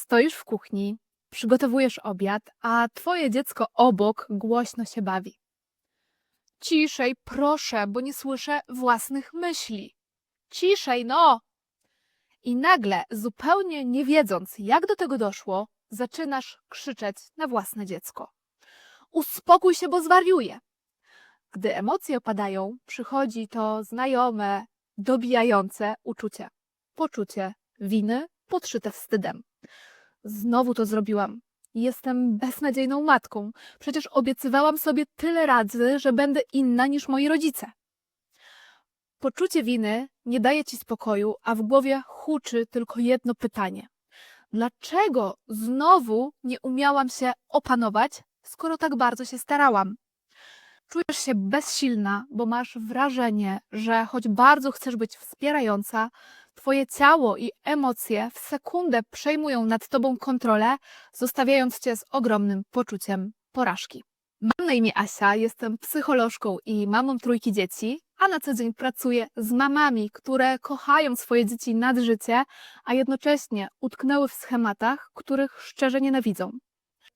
Stoisz w kuchni, przygotowujesz obiad, a twoje dziecko obok głośno się bawi. Ciszej, proszę, bo nie słyszę własnych myśli. Ciszej, no! I nagle, zupełnie nie wiedząc, jak do tego doszło, zaczynasz krzyczeć na własne dziecko. Uspokój się, bo zwariuje. Gdy emocje opadają, przychodzi to znajome, dobijające uczucie. Poczucie winy podszyte wstydem. Znowu to zrobiłam. Jestem beznadziejną matką. Przecież obiecywałam sobie tyle razy, że będę inna niż moi rodzice. Poczucie winy nie daje ci spokoju, a w głowie huczy tylko jedno pytanie. Dlaczego znowu nie umiałam się opanować, skoro tak bardzo się starałam? Czujesz się bezsilna, bo masz wrażenie, że choć bardzo chcesz być wspierająca, twoje ciało i emocje w sekundę przejmują nad tobą kontrolę, zostawiając cię z ogromnym poczuciem porażki. Mam na imię Asia, jestem psycholożką i mamą trójki dzieci, a na co dzień pracuję z mamami, które kochają swoje dzieci nad życie, a jednocześnie utknęły w schematach, których szczerze nienawidzą.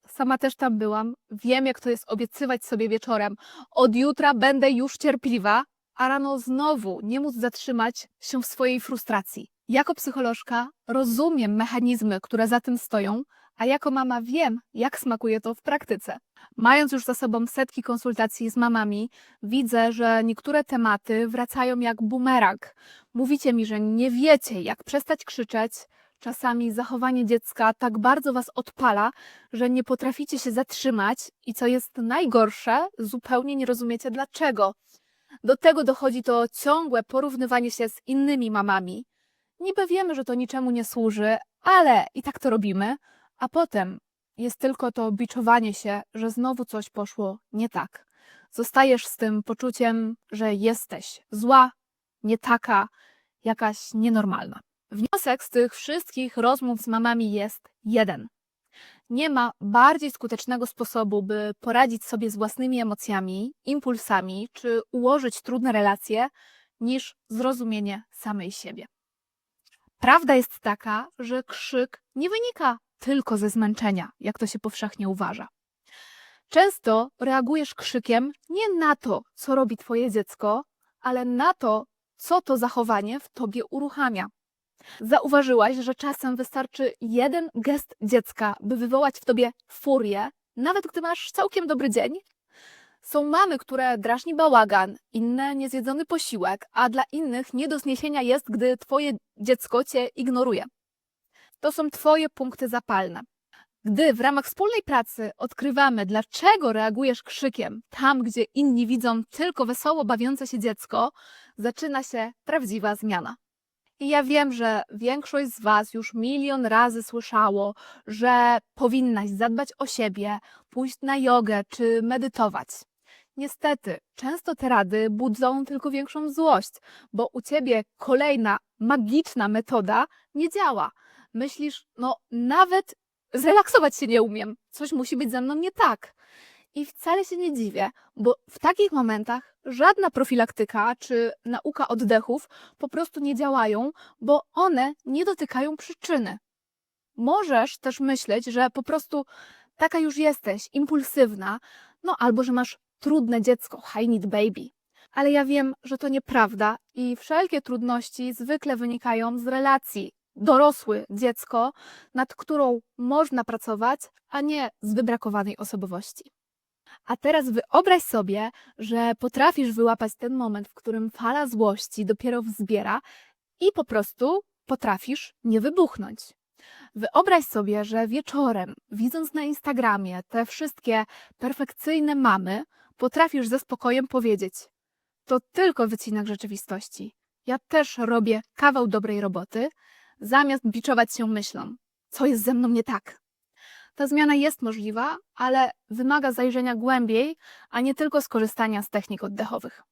Sama też tam byłam. Wiem, jak to jest obiecywać sobie wieczorem. Od jutra będę już cierpliwa, a rano znowu nie móc zatrzymać się w swojej frustracji. Jako psycholożka rozumiem mechanizmy, które za tym stoją, a jako mama wiem, jak smakuje to w praktyce. Mając już za sobą setki konsultacji z mamami, widzę, że niektóre tematy wracają jak bumerang. Mówicie mi, że nie wiecie, jak przestać krzyczeć. Czasami zachowanie dziecka tak bardzo was odpala, że nie potraficie się zatrzymać i co jest najgorsze, zupełnie nie rozumiecie dlaczego. Do tego dochodzi to ciągłe porównywanie się z innymi mamami. Niby wiemy, że to niczemu nie służy, ale i tak to robimy, a potem jest tylko to biczowanie się, że znowu coś poszło nie tak. Zostajesz z tym poczuciem, że jesteś zła, nie taka, jakaś nienormalna. Wniosek z tych wszystkich rozmów z mamami jest jeden. Nie ma bardziej skutecznego sposobu, by poradzić sobie z własnymi emocjami, impulsami czy ułożyć trudne relacje, niż zrozumienie samej siebie. Prawda jest taka, że krzyk nie wynika tylko ze zmęczenia, jak to się powszechnie uważa. Często reagujesz krzykiem nie na to, co robi Twoje dziecko, ale na to, co to zachowanie w Tobie uruchamia. Zauważyłaś, że czasem wystarczy jeden gest dziecka, by wywołać w Tobie furię, nawet gdy masz całkiem dobry dzień? Są mamy, które drażni bałagan, inne niezjedzony posiłek, a dla innych nie do zniesienia jest, gdy Twoje dziecko Cię ignoruje. To są Twoje punkty zapalne. Gdy w ramach wspólnej pracy odkrywamy, dlaczego reagujesz krzykiem tam, gdzie inni widzą tylko wesoło bawiące się dziecko, zaczyna się prawdziwa zmiana. I ja wiem, że większość z Was już milion razy słyszało, że powinnaś zadbać o siebie, pójść na jogę czy medytować. Niestety, często te rady budzą tylko większą złość, bo u Ciebie kolejna magiczna metoda nie działa. Myślisz, no nawet zrelaksować się nie umiem, coś musi być ze mną nie tak. I wcale się nie dziwię, bo w takich momentach żadna profilaktyka czy nauka oddechów po prostu nie działają, bo one nie dotykają przyczyny. Możesz też myśleć, że po prostu taka już jesteś, impulsywna, no albo że masz trudne dziecko, high need baby. Ale ja wiem, że to nieprawda i wszelkie trudności zwykle wynikają z relacji dorosły dziecko, nad którą można pracować, a nie z wybrakowanej osobowości. A teraz wyobraź sobie, że potrafisz wyłapać ten moment, w którym fala złości dopiero wzbiera i po prostu potrafisz nie wybuchnąć. Wyobraź sobie, że wieczorem, widząc na Instagramie te wszystkie perfekcyjne mamy, potrafisz ze spokojem powiedzieć: To tylko wycinek rzeczywistości. Ja też robię kawał dobrej roboty, zamiast biczować się myślą, co jest ze mną nie tak. Ta zmiana jest możliwa, ale wymaga zajrzenia głębiej, a nie tylko skorzystania z technik oddechowych.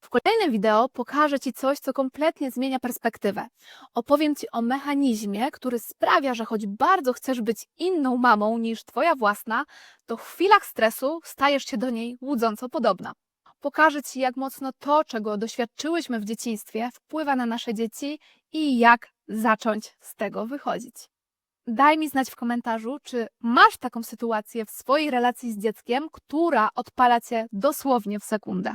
W kolejnym wideo pokażę Ci coś, co kompletnie zmienia perspektywę. Opowiem Ci o mechanizmie, który sprawia, że choć bardzo chcesz być inną mamą niż Twoja własna, to w chwilach stresu stajesz się do niej łudząco podobna. Pokażę Ci, jak mocno to, czego doświadczyłyśmy w dzieciństwie, wpływa na nasze dzieci i jak zacząć z tego wychodzić. Daj mi znać w komentarzu, czy masz taką sytuację w swojej relacji z dzieckiem, która odpala cię dosłownie w sekundę.